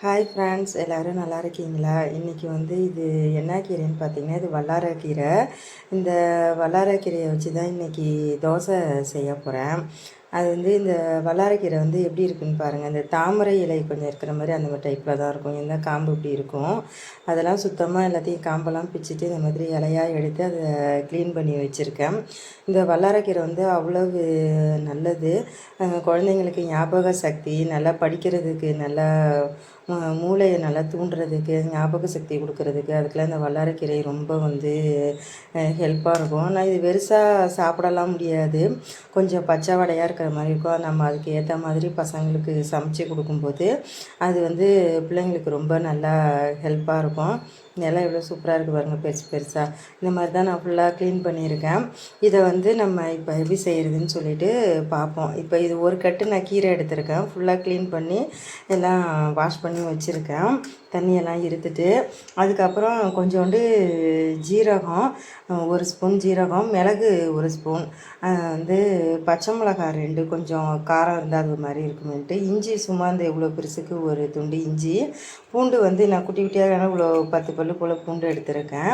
Hi friends எல்லோரும் நல்லா இருக்கீங்களா? இன்றைக்கி வந்து இது என்ன கீரைன்னு பார்த்தீங்கன்னா இது வல்லாரக்கீரை இந்த வல்லாரக்கீரையை வச்சு தான் இன்றைக்கி தோசை செய்ய போகிறேன் அது வந்து இந்த வல்லாரக்கீரை வந்து எப்படி இருக்குன்னு பாருங்கள் இந்த தாமரை இலை கொஞ்சம் இருக்கிற மாதிரி அந்த மாதிரி டைப்பில் தான் இருக்கும். இந்த காம்பு இப்படி இருக்கும். அதெல்லாம் சுத்தமாக எல்லாத்தையும் காம்பெல்லாம் பிச்சுட்டு இந்த மாதிரி இலையாக எடுத்து அதை க்ளீன் பண்ணி வச்சுருக்கேன். இந்த வல்லாரக்கீரை வந்து அவ்வளவு நல்லது. குழந்தைங்களுக்கு ஞாபக சக்தி நல்லா படிக்கிறதுக்கு நல்லா மூளையை நல்லா தூண்டுறதுக்கு ஞாபக சக்தி கொடுக்கறதுக்கு அதுக்கெல்லாம் இந்த வல்லாரக்கீரை ரொம்ப வந்து ஹெல்ப்பாக இருக்கும். நான் இது வெறுசாக சாப்பிடலாம் முடியாது. கொஞ்சம் பச்சை வடையாக இருக்கிற மாதிரி இருக்கும். நம்ம அதுக்கு ஏற்ற மாதிரி பசங்களுக்கு சமைச்சு கொடுக்கும்போது அது வந்து பிள்ளைங்களுக்கு ரொம்ப நல்லா ஹெல்ப்பாக இருக்கும். இதெல்லாம் எவ்வளோ சூப்பராக இருக்குது பாருங்கள் பெருசு பெருசாக இந்த மாதிரி தான் நான் ஃபுல்லாக க்ளீன் பண்ணியிருக்கேன். இதை வந்து நம்ம இப்போ எப்படி செய்கிறதுன்னு சொல்லிட்டு பார்ப்போம். இப்போ இது ஒரு கட்டு நான் கீரை எடுத்திருக்கேன். ஃபுல்லாக க்ளீன் பண்ணி எல்லாம் வாஷ் பண்ணி வச்சுருக்கேன். தண்ணியெல்லாம் இருத்துட்டு அதுக்கப்புறம் கொஞ்சோண்டு ஜீரகம் ஒரு ஸ்பூன் ஜீரகம் மிளகு ஒரு ஸ்பூன் வந்து பச்சை மிளகாய் ரெண்டு கொஞ்சம் காரம் இருந்தால் அது மாதிரி இருக்குமேன்ட்டு. இஞ்சி சும்மா இந்த இவ்வளோ பெருசுக்கு ஒரு துண்டு இஞ்சி பூண்டு வந்து நான் குட்டி குட்டியாக வேணால் இவ்வளோ பத்து பல்லு போல் பூண்டு எடுத்திருக்கேன்.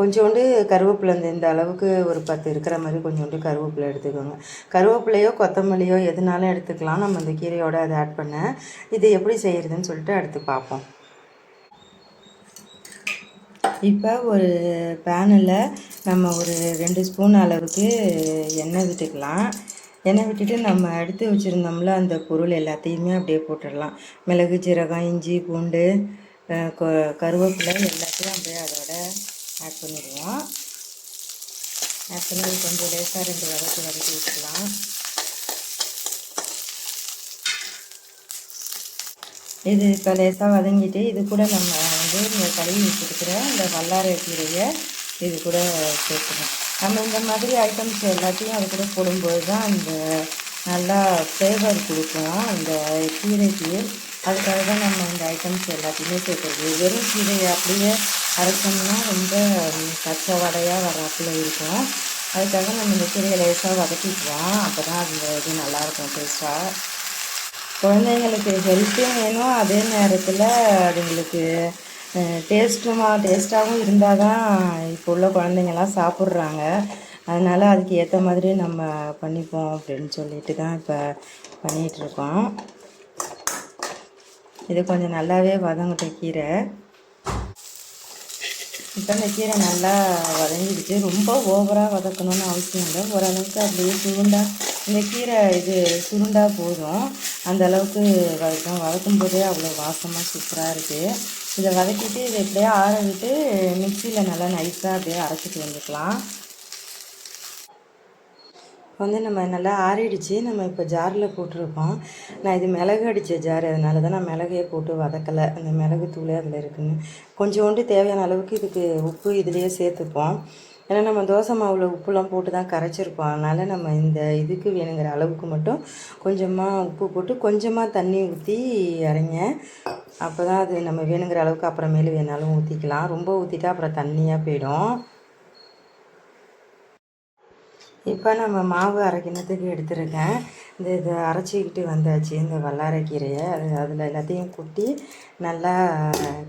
கொஞ்சோண்டு கருவேப்பிலை இந்த இந்த அளவுக்கு ஒரு பத்து இருக்கிற மாதிரி கொஞ்சோண்டு கருவேப்பிலை எடுத்துக்கோங்க. கருவேப்பிலையோ கொத்தமல்லியோ எதுனாலும் எடுத்துக்கலாம். நம்ம இந்த கீரையோட அதை ஆட் பண்ண. இது எப்படி செய்கிறதுன்னு சொல்லிட்டு அடுத்து பார்ப்போம். இப்போ ஒரு பேனில் நம்ம ஒரு ரெண்டு ஸ்பூன் அளவுக்கு எண்ணெய் விட்டுக்கலாம். எண்ணெய் விட்டுட்டு நம்ம எடுத்து வச்சுருந்தோம்ல அந்த பொருள் எல்லாத்தையுமே அப்படியே போட்டுடலாம். மிளகு ஜீரகம் இஞ்சி பூண்டு கருவேப்பிலை எல்லாத்தையும் அப்படியே அதோட ஆட் பண்ணிடுவோம். ஆட் பண்ணி கொஞ்சம் லேசாக ரெண்டு வதக்கி வதக்கி வச்சுக்கலாம். இது இப்போ லேசாக வதங்கிட்டு இது கூட நம்ம வந்து இந்த கழுவி வச்சுருக்கிற இந்த வல்லாரை கீரையை இது கூட சேர்க்கணும் நம்ம இந்த மாதிரி ஐட்டம்ஸ் எல்லாத்தையும் அது கூட போடும்போது தான் அந்த நல்லா ஃப்ளேவர் கொடுக்கும் அந்த கீரைக்கு அதுக்காக தான் நம்ம இந்த ஐட்டம்ஸ் எல்லாத்தையுமே சேர்க்குறது. வெறும் கீரையை அப்படியே அரைச்சோம்னா ரொம்ப பச்சை வடையாக வர்றாப்புல இருக்கும். அதுக்காக நம்ம இந்த கீரையை லேசாக வதக்கிக்குவோம் அப்போ தான் அந்த இது நல்லாயிருக்கும் டேஸ்ட்டாக குழந்தைங்களுக்கு ஹெல்த்தும் வேணும். அதே நேரத்தில் அதுங்களுக்கு டேஸ்ட்டுமா டேஸ்ட்டாகவும் இருந்தால் தான் இப்போ உள்ள குழந்தைங்கள்லாம் சாப்பிட்றாங்க. அதனால் அதுக்கு ஏற்ற மாதிரி நம்ம பண்ணிப்போம் அப்படின்னு சொல்லிட்டு தான் இப்போ பண்ணிகிட்ருக்கோம் இது கொஞ்சம் நல்லாவே வதங்கட்ட கீரை. இப்போ இந்த கீரை நல்லா வதங்கிடுச்சு. ரொம்ப ஓவராக வதக்கணும்னு அவசியம் இல்லை. ஓரளவுக்கு அப்படியே சுருண்டா இந்த கீரை இது சுருண்டா போதும். அந்த அளவுக்கு வதக்கும் வதக்கும் போதே அவ்வளோ வாசமாக சூப்பராக இருக்குது இதை வதக்கிட்டு இதை எப்படியே ஆற விட்டு மிக்சியில் நல்லா நைஸாக அப்படியே அரைச்சிட்டு வந்துக்கலாம். வந்து நம்ம நல்லா ஆறிடுச்சு. நம்ம இப்போ ஜாரில் போட்டிருக்கோம். நான் இது மிளகு அடித்த ஜார். அதனால தான் நான் மிளகையே போட்டு வதக்கலை. அந்த மிளகு தூளே அதில் இருக்குன்னு. கொஞ்சோண்டு தேவையான அளவுக்கு இதுக்கு உப்பு இதுலேயே சேர்த்துப்போம். ஏன்னா நம்ம தோசை மாவில் உப்புலாம் போட்டு தான் கரைச்சிருப்போம். அதனால் நம்ம இந்த இதுக்கு வேணுங்கிற அளவுக்கு மட்டும் கொஞ்சமாக உப்பு போட்டு கொஞ்சமாக தண்ணி ஊற்றி இறங்க அப்போ தான் அது நம்ம வேணுங்கிற அளவுக்கு அப்புறமேலு வேணாலும் ஊற்றிக்கலாம் ரொம்ப ஊற்றிட்டா அப்புறம் தண்ணியாக போயிடும். இப்போ நம்ம மாவு அரைக்கிணத்துக்கு எடுத்துருக்கேன். இந்த இதை அரைச்சிக்கிட்டு வந்தாச்சு இந்த வல்லாரைக்கீரையை அது அதில் எல்லாத்தையும் கொட்டி நல்லா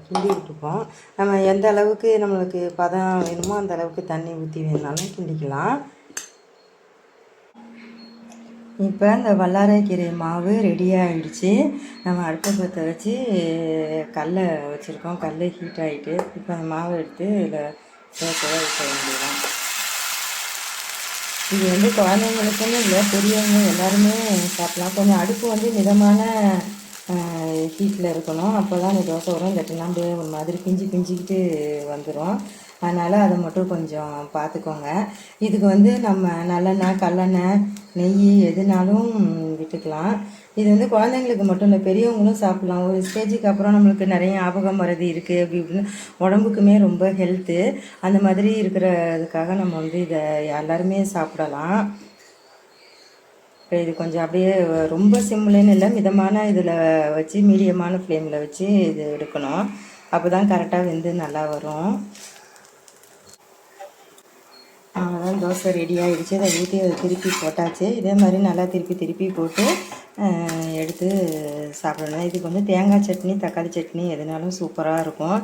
கிண்டி விட்டுப்போம். நம்ம எந்த அளவுக்கு நம்மளுக்கு பதம் வேணுமோ அந்த அளவுக்கு தண்ணி ஊற்றி வேணாலும் கிண்டிக்கலாம். இப்போ இந்த வல்லாரைக்கீரை மாவு ரெடி ஆகிடுச்சு நம்ம அடுப்பை பற்ற வச்சு கல்லை வச்சுருக்கோம். கல் ஹீட் ஆகிட்டு இப்போ அந்த மாவை எடுத்து இதில் சேர்த்து வைக்க வேண்டியதான் இது வந்து குழந்தைங்களுக்குன்னு இல்லை பெரியவங்க எல்லாருமே சாப்பிடலாம். கொஞ்சம் அடுப்பு வந்து மிதமான ஹீட்டில் இருக்கணும். அப்போ தான் இந்த தோசை வரும். இல்லாட்டினா அப்படியே ஒரு மாதிரி பிஞ்சு பிஞ்சிக்கிட்டு வந்துடும் அதனால் அதை மட்டும் கொஞ்சம் பார்த்துக்கோங்க. இதுக்கு வந்து நம்ம நல்லெண்ணெய் கல்லெண்ணெய் நெய் எதுனாலும் விட்டுக்கலாம். இது வந்து குழந்தைங்களுக்கு மட்டும் இல்லை பெரியவங்களும் சாப்பிட்லாம். ஒரு ஸ்டேஜுக்கு அப்புறம் நம்மளுக்கு நிறைய ஞாபகம் வரது இருக்குது அப்படி இப்படின்னு. உடம்புக்குமே ரொம்ப ஹெல்த்து அந்த மாதிரி இருக்கிறதுக்காக நம்ம வந்து இதை எல்லாருமே சாப்பிடலாம். இப்போ இது கொஞ்சம் அப்படியே ரொம்ப சிம்லன்னு இல்லை மிதமான இதில் வச்சு மீடியமான ஃப்ளேமில் வச்சு இது எடுக்கணும். அப்போ தான் கரெக்டாக வெந்து நல்லா வரும். அவ்வளோதான் தோசை ரெடி ஆகிடுச்சு அதை ஊற்றி அதை திருப்பி போட்டாச்சு. இதே மாதிரி நல்லா திருப்பி திருப்பி போட்டு எடுத்து சாப்பிடணும். இதுக்கு வந்து தேங்காய் சட்னி தக்காளி சட்னி எதுனாலும் சூப்பராக இருக்கும்.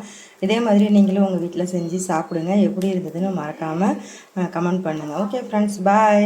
இதே மாதிரி நீங்களும் உங்கள் வீட்டில் செஞ்சு சாப்பிடுங்க. எப்படி இருந்ததுன்னு மறக்காமல் கமெண்ட் பண்ணுங்கள் ஓகே ஃப்ரெண்ட்ஸ் பாய்